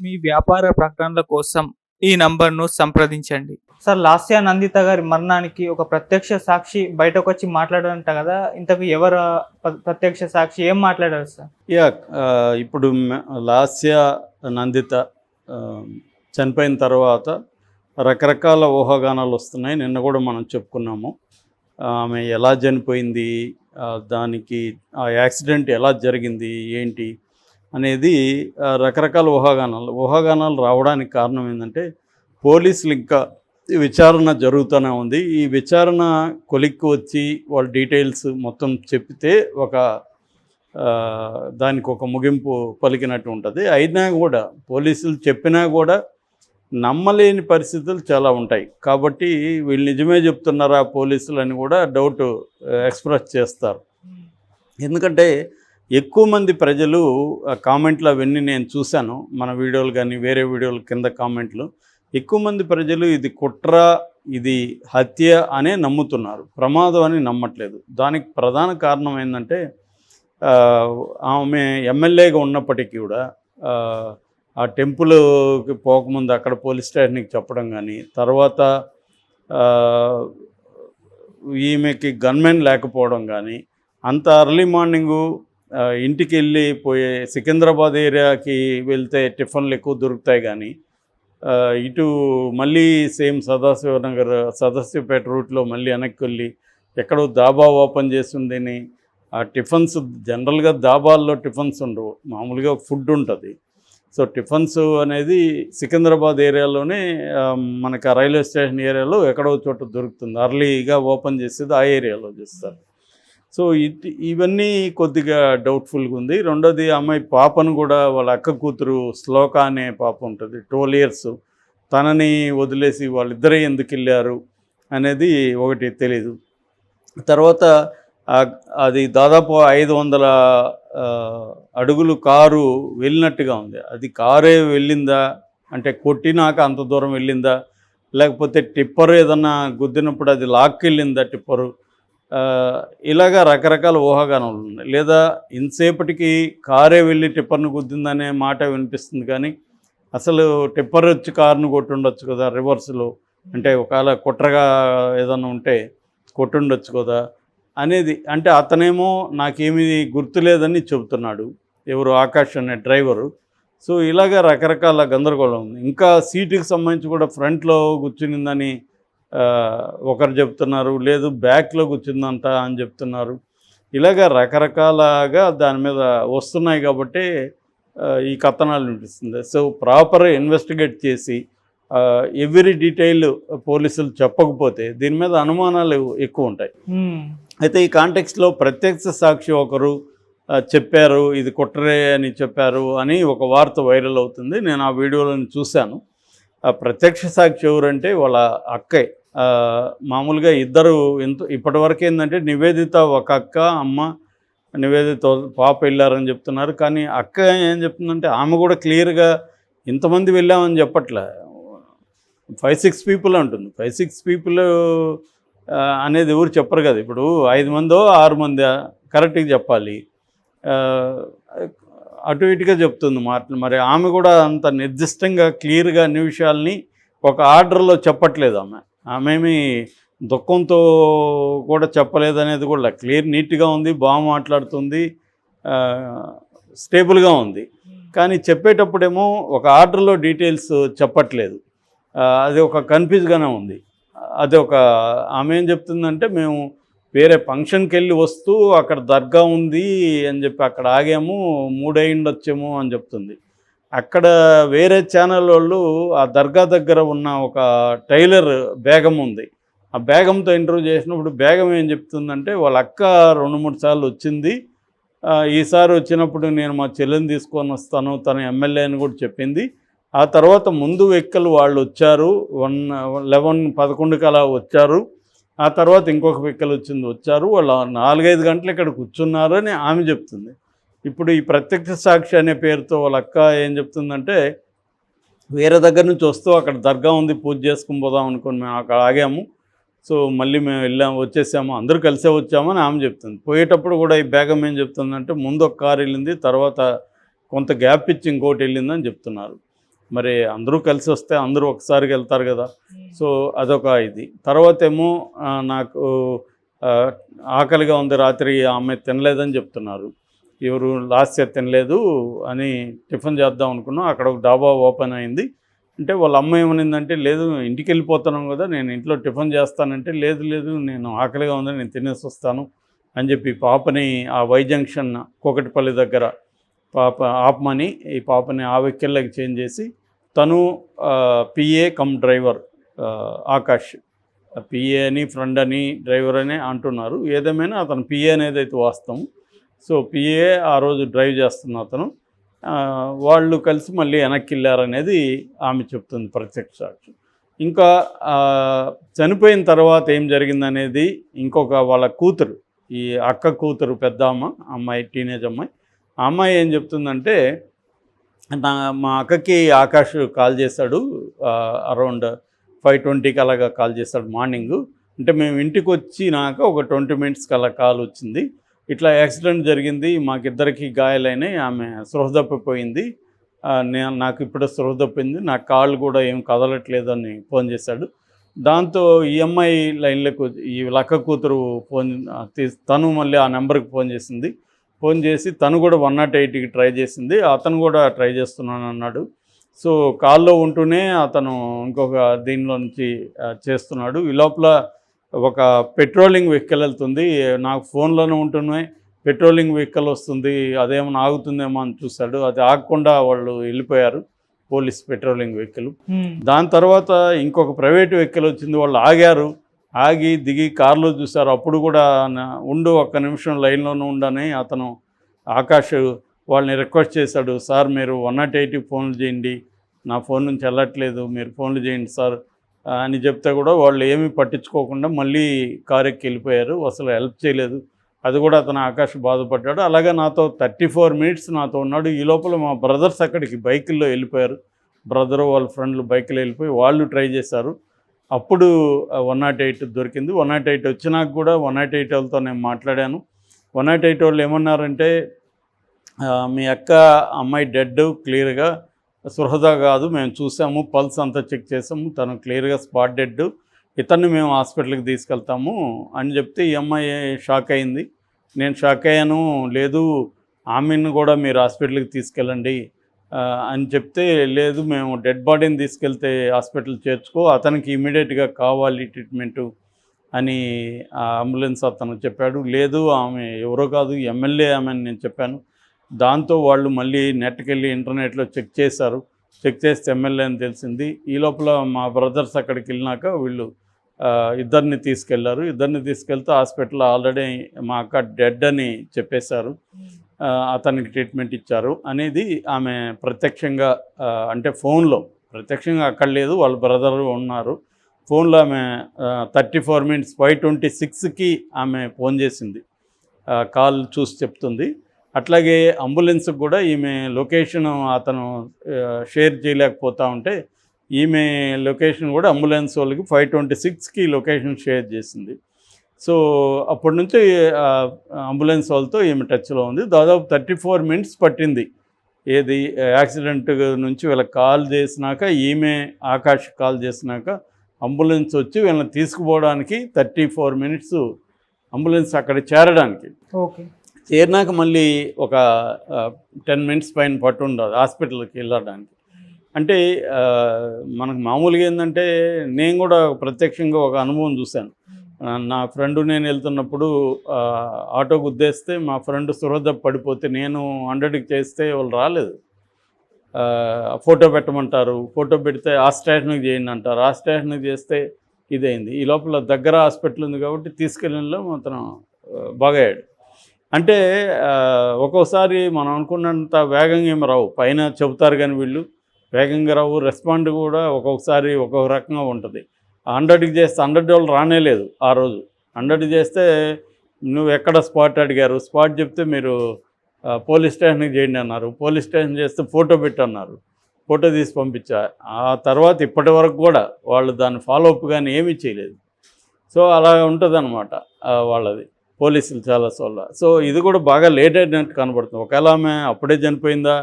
మీ వ్యాపార ప్రకటనల కోసం ఈ నంబర్ను సంప్రదించండి. సార్ లాస్యా నందిత గారి మరణానికి ఒక ప్రత్యక్ష సాక్షి బయటకు వచ్చి మాట్లాడారంట కదా ఇంతకు ఎవరు ప్ర- ప్రత్యక్ష సాక్షి? ఏం మాట్లాడారు సార్? యా ఇప్పుడు లాస్య నందిత చనిపోయిన తర్వాత రకరకాల ఊహాగానాలు వస్తున్నాయి. నిన్న కూడా మనం చెప్పుకున్నాము. ఆమె ఎలా చనిపోయింది దానికి ఆ యాక్సిడెంట్ ఎలా జరిగింది ఏంటి అనేది రకరకాల ఊహాగానాలు. ఊహాగానాలు రావడానికి కారణం ఏంటంటే పోలీసులు ఇంకా విచారణ జరుగుతూనే ఉంది. ఈ విచారణ కొలిక్కి వచ్చి వాళ్ళ డీటెయిల్స్ మొత్తం చెప్తే ఒక దానికి ఒక ముగింపు పలికినట్టు ఉంటుంది. అయినా కూడా పోలీసులు చెప్పినా కూడా నమ్మలేని పరిస్థితులు చాలా ఉంటాయి. కాబట్టి వీళ్ళు నిజమే చెప్తున్నారా పోలీసులు అని కూడా డౌట్ ఎక్స్ప్రెస్ చేస్తారు. ఎందుకంటే ఎక్కువ మంది ప్రజలు ఆ కామెంట్లు అవన్నీ నేను చూశాను. మన వీడియోలు కానీ వేరే వీడియోలు కింద కామెంట్లు. ఎక్కువ మంది ప్రజలు ఇది కుట్ర ఇది హత్య అనే నమ్ముతున్నారు. ప్రమాదం అని నమ్మట్లేదు. దానికి ప్రధాన కారణం ఏంటంటే ఆమె ఎమ్మెల్యేగా ఉన్నప్పటికీ కూడా ఆ, టెంపుల్కి పోకముందు అక్కడ పోలీస్ స్టేషన్కి చెప్పడం కానీ తర్వాత ఈమెకి గన్మెన్ లేకపోవడం కానీ అంత అర్లీ మార్నింగు ఇంటికి వెళ్ళి పోయే సికింద్రాబాద్ ఏరియాకి వెళ్తే టిఫిన్లు ఎక్కువ దొరుకుతాయి కానీ ఇటు మళ్ళీ సేమ్ సదాశివనగర్ సదాశివపేట రూట్లో మళ్ళీ వెనక్కి వెళ్ళి ఎక్కడో దాబా ఓపెన్ చేసిందని ఆ టిఫిన్స్ జనరల్గా దాబాల్లో టిఫిన్స్ ఉండవు మామూలుగా ఫుడ్ ఉంటుంది. సో టిఫిన్స్ అనేది సికింద్రాబాద్ ఏరియాలోనే మనకు రైల్వే స్టేషన్ ఏరియాలో ఎక్కడో చోట దొరుకుతుంది. అర్లీగా ఓపెన్ చేసేది ఆ ఏరియాలో చేస్తారు. సో ఇట్ ఇవన్నీ కొద్దిగా డౌట్ఫుల్గా ఉంది. రెండోది అమ్మాయి పాపను కూడా వాళ్ళ అక్క కూతురు శ్లోక అనే పాప ఉంటుంది ట్వెల్వ్ ఇయర్స్. తనని వదిలేసి వాళ్ళిద్దరే ఎందుకు వెళ్ళారు అనేది ఒకటి తెలీదు. తర్వాత అది దాదాపు ఐదు వందల అడుగులు కారు వెళ్ళినట్టుగా ఉంది. అది కారే వెళ్ళిందా? అంటే కొట్టినాక అంత దూరం వెళ్ళిందా? లేకపోతే టిప్పర్ ఏదన్నా గుద్దినప్పుడు అది లాక్కెళ్ళిందా టిప్పరు? ఇలాగా రకరకాల ఊహాగానాలు ఉన్నాయి. లేదా ఇంతసేపటికి కారే వెళ్ళి టిప్పర్ను గుద్దిందనే మాట వినిపిస్తుంది కానీ అసలు టిప్పర్ వచ్చి కారును కొట్టుండొచ్చు కదా రివర్స్లో? అంటే ఒకవేళ కుట్రగా ఏదైనా ఉంటే కొట్టుండొచ్చు కదా అనేది. అంటే అతనేమో నాకేమీ గుర్తులేదని చెబుతున్నాడు ఎవరు ఆకాష్ అనే డ్రైవరు. సో ఇలాగ రకరకాల గందరగోళం ఉంది. ఇంకా సీటుకి సంబంధించి కూడా ఫ్రంట్లో కూర్చునిందని ఒకరు చెప్తున్నారు లేదు బ్యాక్లో కూర్చుందంట అని చెప్తున్నారు. ఇలాగ రకరకాలుగా దాని మీద వస్తున్నాయి కాబట్టి ఈ కథనాలు వినిపిస్తుంది. సో ప్రాపర్ ఇన్వెస్టిగేట్ చేసి ఎవ్రీ డీటెయిల్ పోలీసులు చెప్పకపోతే దీని మీద అనుమానాలు ఎక్కువ ఉంటాయి. అయితే ఈ కాంటెక్స్లో ప్రత్యక్ష సాక్షి ఒకరు చెప్పారు ఇది కుట్రే అని చెప్పారు అని ఒక వార్త వైరల్ అవుతుంది. నేను ఆ వీడియోలను చూశాను. ఆ ప్రత్యక్ష సాక్షి ఎవరంటే వాళ్ళ అక్కయ్య ఆ, మామూలుగా ఇద్దరు ఇంత ఇప్పటివరకు ఏంటంటే నివేదిత ఒక అక్క అమ్మ నివేదిత పాప వెళ్ళారని చెప్తున్నారు. కానీ అక్క ఏం చెప్తుందంటే ఆమె కూడా క్లియర్గా ఇంతమంది వెళ్ళామని చెప్పట్లే. ఫైవ్ సిక్స్ పీపుల్ అంటుంది. ఫైవ్ సిక్స్ పీపుల్ అనేది ఎవరు చెప్పరు కదా. ఇప్పుడు ఐదు మందో ఆరు మంది కరెక్ట్గా చెప్పాలి. అటు ఇటుగా చెప్తుంది మాటలు. మరి ఆమె కూడా అంత నిర్దిష్టంగా క్లియర్గా అన్ని విషయాల్ని ఒక ఆర్డర్లో చెప్పట్లేదు ఆమె. ఆమెమి దుఃఖంతో కూడా చెప్పలేదు అనేది కూడా క్లియర్ నీట్గా ఉంది బాగా మాట్లాడుతుంది స్టేబుల్గా ఉంది. కానీ చెప్పేటప్పుడేమో ఒక ఆర్డర్లో డీటెయిల్స్ చెప్పట్లేదు. అది ఒక కన్ఫ్యూజ్గానే ఉంది. అది ఒక ఆమె ఏం చెప్తుందంటే మేము వేరే ఫంక్షన్కి వెళ్ళి వస్తూ అక్కడ దర్గా ఉంది అని చెప్పి అక్కడ ఆగాము మూడయిండొచ్చేమో అని చెప్తుంది. అక్కడ వేరే ఛానల్ వాళ్ళు ఆ దర్గా దగ్గర ఉన్న ఒక టైలర్ బేగం ఉంది. ఆ బేగంతో ఇంటర్వ్యూ చేసినప్పుడు బేగం ఏం చెప్తుందంటే వాళ్ళ అక్క రెండు మూడు సార్లు వచ్చింది. ఈసారి వచ్చినప్పుడు నేను మా చెల్లిని తీసుకొని వస్తాను. తన ఎమ్మెల్యే అని కూడా చెప్పింది. ఆ తర్వాత ముందు వెహికల్ వాళ్ళు వచ్చారు. వన్ లెవెన్ పదకొండుకి అలా వచ్చారు. ఆ తర్వాత ఇంకొక వెహికల్ వచ్చింది వచ్చారు. వాళ్ళు నాలుగైదు గంటలు ఇక్కడ కూర్చున్నారు అని ఆమె చెప్తుంది. ఇప్పుడు ఈ ప్రత్యక్ష సాక్షి అనే పేరుతో వాళ్ళ అక్క ఏం చెప్తుందంటే వేరే దగ్గర నుంచి వస్తూ అక్కడ దర్గా ఉంది పూజ చేసుకుని పోదాం అనుకుని మేము అక్కడ ఆగాము. సో మళ్ళీ మేము వెళ్ళాము వచ్చేసాము అందరూ కలిసే వచ్చామని ఆమె చెప్తుంది. పోయేటప్పుడు కూడా ఈ బేగం ఏం చెప్తుందంటే ముందు ఒక కారు వెళ్ళింది తర్వాత కొంత గ్యాప్ ఇచ్చి ఇంకోటి వెళ్ళిందని చెప్తున్నారు. మరి అందరూ కలిసి వస్తే అందరూ ఒకసారికి వెళ్తారు కదా. సో అదొక ఇది. తర్వాత ఏమో నాకు ఆకలిగా ఉంది రాత్రి ఆమె తినలేదని చెప్తున్నారు. ఎవరు లాస్ట్ ఇయర్ తినలేదు అని టిఫిన్ చేద్దాం అనుకున్నాం. అక్కడ ఒక డాబా ఓపెన్ అయింది. అంటే వాళ్ళ అమ్మ ఏమనిందంటే లేదు ఇంటికి వెళ్ళిపోతున్నాం కదా నేను ఇంట్లో టిఫిన్ చేస్తానంటే లేదు లేదు నేను ఆకలిగా ఉందని నేను తినేసి వస్తాను అని చెప్పి పాపని ఆ వై జంక్షన్ కోకటిపల్లి దగ్గర పాప ఆపమని ఈ పాపని ఆ వెహికల్లోకి చేంజ్ చేసి తను PA come driver Akash. PA అని ఫ్రెండ్ అని డ్రైవర్ అని అంటున్నారు. ఏదేమైనా అతను పిఏ అనేది అయితే వాస్తవం. సో పిఏ ఆ రోజు డ్రైవ్ చేస్తున్న అతను. వాళ్ళు కలిసి మళ్ళీ వెనక్కి వెళ్ళారనేది ఆమె చెప్తుంది ప్రత్యక్ష సాక్షి. ఇంకా చనిపోయిన తర్వాత ఏం జరిగిందనేది ఇంకొక వాళ్ళ కూతురు ఈ అక్క కూతురు పెద్ద అమ్మ అమ్మాయి టీనేజ్ అమ్మాయి. ఆ అమ్మాయి ఏం చెప్తుందంటే నా మా అక్కకి ఆకాష్ కాల్ చేశాడు అరౌండ్ ఫైవ్ ట్వంటీకి అలాగా కాల్ చేశాడు మార్నింగ్. అంటే మేము ఇంటికి వచ్చినాక ఒక ట్వంటీ మినిట్స్కి అలా కాల్ వచ్చింది. ఇట్లా యాక్సిడెంట్ జరిగింది మాకిద్దరికి గాయాలైనాయి ఆమె స్పృహ తప్పిపోయింది నేను నాకు ఇప్పుడు స్పృహ తప్పింది నా కాళ్ళు కూడా ఏం కదలట్లేదు అని ఫోన్ చేశాడు. దాంతో ఈఎంఐ లైన్లకు ఈ లక్క కూతురు ఫోన్ తను మళ్ళీ ఆ నెంబర్కి ఫోన్ చేసింది. ఫోన్ చేసి తను కూడా వన్ నాట్ ఎయిట్కి ట్రై చేసింది అతను కూడా ట్రై చేస్తున్నాను అన్నాడు. సో కాల్లో ఉంటూనే అతను ఇంకొక దీనిలో నుంచి చేస్తున్నాడు. ఈ లోపల ఒక పెట్రోలింగ్ వెహికల్ వెళ్తుంది. నాకు ఫోన్లోనే ఉంటున్నాయి. పెట్రోలింగ్ వెహికల్ వస్తుంది. అదేమన్నా ఆగుతుందేమో అని చూశాడు. అది ఆగకుండా వాళ్ళు వెళ్ళిపోయారు పోలీస్ పెట్రోలింగ్ వెహికల్ దాని తర్వాత ఇంకొక ప్రైవేట్ వెహికల్ వచ్చింది. వాళ్ళు ఆగారు. ఆగి దిగి కారులో చూశారు. అప్పుడు కూడా ఉండు ఒక్క నిమిషం లైన్లోనే ఉండని అతను ఆకాష్ వాళ్ళని రిక్వెస్ట్ చేశాడు. సార్ మీరు వన్ నాట్ ఎయిట్కి ఫోన్లు చేయండి. నా ఫోన్ నుంచి వెళ్ళట్లేదు. మీరు ఫోన్లు చేయండి సార్. అని చెప్తే కూడా వాళ్ళు ఏమీ పట్టించుకోకుండా మళ్ళీ కారు వెళ్ళిపోయారు. అసలు హెల్ప్ చేయలేదు. అది కూడా అతను ఆకాష్ బాధపడ్డాడు. అలాగే నాతో థర్టీ ఫోర్ మినిట్స్ నాతో ఉన్నాడు. ఈ లోపల మా బ్రదర్స్ అక్కడికి బైకుల్లో వెళ్ళిపోయారు. బ్రదర్ వాళ్ళ ఫ్రెండ్లు బైక్లో వెళ్ళిపోయి వాళ్ళు ట్రై చేశారు. అప్పుడు వన్ నాట్ ఎయిట్ దొరికింది. వన్ నాట్ ఎయిట్ వచ్చినాక కూడా వన్ నాట్ ఎయిట్ వాళ్ళతో నేను మాట్లాడాను. వన్ నాట్ ఎయిట్ వాళ్ళు ఏమన్నారంటే మీ అక్క అమ్మాయి డెడ్ క్లియర్గా సుహృద కాదు మేము చూసాము పల్స్ అంతా చెక్ చేసాము తను క్లియర్గా స్పాట్ డెడ్ ఇతన్ని మేము హాస్పిటల్కి తీసుకెళ్తాము అని చెప్తే ఈ అమ్మాయి షాక్ అయింది. నేను షాక్ అయ్యాను లేదు ఆమెను కూడా మీరు హాస్పిటల్కి తీసుకెళ్ళండి అని చెప్తే లేదు మేము డెడ్ బాడీని తీసుకెళ్తే హాస్పిటల్ చేర్చుకో అతనికి ఇమీడియట్గా కావాలి ట్రీట్మెంటు అని ఆ అంబులెన్స్ అతను చెప్పాడు. లేదు ఆమె ఎవరో కాదు ఎమ్మెల్యే ఆమె అని నేను చెప్పాను. దాంతో వాళ్ళు మళ్ళీ నెట్కి వెళ్ళి ఇంటర్నెట్లో చెక్ చేశారు. చెక్ చేస్తే ఎమ్మెల్యే అని తెలిసింది. ఈ లోపల మా బ్రదర్స్ అక్కడికి వెళ్ళినాక వీళ్ళు ఇద్దరిని తీసుకెళ్ళారు. ఇద్దరిని తీసుకెళ్తే హాస్పిటల్లో ఆల్రెడీ మా అక్క డెడ్ అని చెప్పేశారు. అతనికి ట్రీట్మెంట్ ఇచ్చారు. అనేది ఆమె ప్రత్యక్షంగా అంటే ఫోన్లో ప్రత్యక్షంగా అక్కడ లేదు వాళ్ళ బ్రదర్ ఉన్నారు. ఫోన్లో ఆమె thirty four minutes five twenty సిక్స్కి ఆమె ఫోన్ చేసింది. కాల్ చూసి చెప్తుంది. అట్లాగే అంబులెన్స్ కూడా ఈమె లొకేషన్ అతను షేర్ చేయలేకపోతా ఉంటే ఈమె లొకేషన్ కూడా అంబులెన్స్ వాళ్ళకి ఫైవ్ ట్వంటీ సిక్స్కి లొకేషన్ షేర్ చేసింది. సో అప్పటి నుంచి అంబులెన్స్ వాళ్ళతో ఈమె టచ్లో ఉంది. దాదాపు థర్టీ ఫోర్ మినిట్స్ పట్టింది. ఏది యాక్సిడెంట్ నుంచి వీళ్ళకి కాల్ చేసినాక ఈమె ఆకాష్ కాల్ చేసినాక అంబులెన్స్ వచ్చి వీళ్ళని తీసుకుపోవడానికి థర్టీ ఫోర్ మినిట్స్ అంబులెన్స్ అక్కడ చేరడానికి. ఓకే. చేరినాక మళ్ళీ ఒక టెన్ మినిట్స్ పైన పట్టు ఉండదు హాస్పిటల్కి వెళ్ళడానికి. అంటే మనకు మామూలుగా ఏంటంటే నేను కూడా ప్రత్యక్షంగా ఒక అనుభవం చూశాను. నా ఫ్రెండ్ నేను వెళ్తున్నప్పుడు ఆటో గుద్దేస్తే మా ఫ్రెండ్ సురద పడిపోతే నేను హండ్రెడ్కి చేస్తే వాళ్ళు రాలేదు. ఫోటో పెట్టమంటారు ఫోటో పెడితే ఆ స్టేషన్కి చేయండి అంటారు. ఆ స్టేషన్కి చేస్తే ఇదైంది. ఈ లోపల దగ్గర హాస్పిటల్ ఉంది కాబట్టి తీసుకెళ్ళినలో మాత్రం బాగయ్యాడు. అంటే ఒక్కోసారి మనం అనుకున్నంత వేగంగా ఏమి రావు. పైన చెబుతారు కానీ వీళ్ళు వేగంగా రావు. రెస్పాండ్ కూడా ఒక్కొక్కసారి ఒక్కొక్క రకంగా ఉంటుంది. హండ్రెడ్కి చేస్తే హండ్రెడ్ వాళ్ళు రానే లేదు ఆ రోజు. హండ్రెడ్ చేస్తే నువ్వు ఎక్కడ స్పాట్ అడిగారు? స్పాట్ చెప్తే మీరు పోలీస్ స్టేషన్కి చేయండి అన్నారు. పోలీస్ స్టేషన్ చేస్తే ఫోటో పెట్టన్నారు ఫోటో తీసి పంపించా. ఆ తర్వాత ఇప్పటి వరకు కూడా వాళ్ళు దాన్ని ఫాలో అప్ కానీ ఏమీ చేయలేదు. సో అలా ఉంటుంది వాళ్ళది. పోలీసులు చాలా సోళ్ళ సో ఇది కూడా బాగా లేట్ అయినట్టు కనబడుతుంది. ఒకవేళ ఆమె అప్పుడే చనిపోయిందా?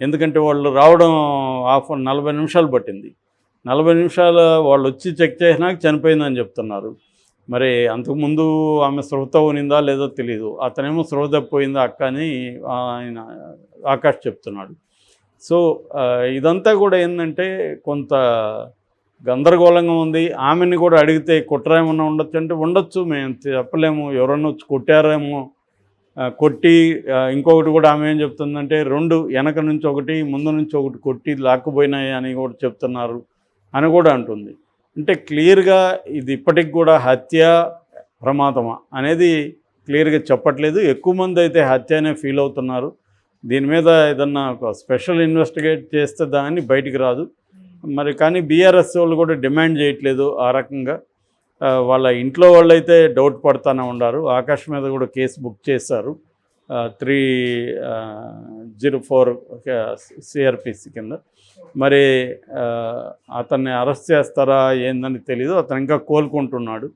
ఎందుకంటే వాళ్ళు రావడం హాఫ్ నలభై నిమిషాలు పట్టింది. నలభై నిమిషాలు వాళ్ళు వచ్చి చెక్ చేసినాక చనిపోయిందని చెప్తున్నారు. మరి అంతకుముందు ఆమె స్రృత ఉనిందా లేదో తెలియదు అతనేమో స్రృత పోయిందా అక్క అని ఆయన ఆకాష్ చెప్తున్నాడు. సో ఇదంతా కూడా ఏంటంటే కొంత గందరగోళంగా ఉంది. ఆమెని కూడా అడిగితే కుట్ర ఏమన్నా ఉండొచ్చు అంటే ఉండొచ్చు. మేము చెప్పలేము. ఎవరన్నా వచ్చి కొట్టారేమో కొట్టి ఇంకొకటి కూడా ఆమె ఏం చెప్తుందంటే రెండు వెనక నుంచి ఒకటి ముందు నుంచి ఒకటి కొట్టి లాక్కుపోయినాయి అని కూడా చెప్తున్నారు అని కూడా అంటుంది. అంటే క్లియర్గా ఇది ఇప్పటికి కూడా హత్య ప్రమాదమా అనేది క్లియర్గా చెప్పట్లేదు. ఎక్కువ మంది అయితే హత్య అనే ఫీల్ అవుతున్నారు. దీని మీద ఏదన్నా ఒక స్పెషల్ ఇన్వెస్టిగేట్ చేస్తే దాన్ని బయటికి రాదు. మరి కానీ బీఆర్ఎస్ వాళ్ళు కూడా డిమాండ్ చేయట్లేదు ఆ రకంగా. వాళ్ళ ఇంట్లో వాళ్ళు అయితే డౌట్ పడుతూనే ఉన్నారు. ఆకాష్ మీద కూడా కేసు బుక్ చేశారు. త్రీ జీరో ఫోర్ సిఆర్పిసి కింద. మరి అతన్ని అరెస్ట్ చేస్తారా ఏందని తెలీదు. అతను ఇంకా కోలుకుంటున్నాడు.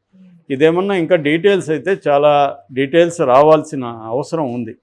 ఇదేమన్నా ఇంకా డీటెయిల్స్ అయితే చాలా డీటెయిల్స్ రావాల్సిన అవసరం ఉంది.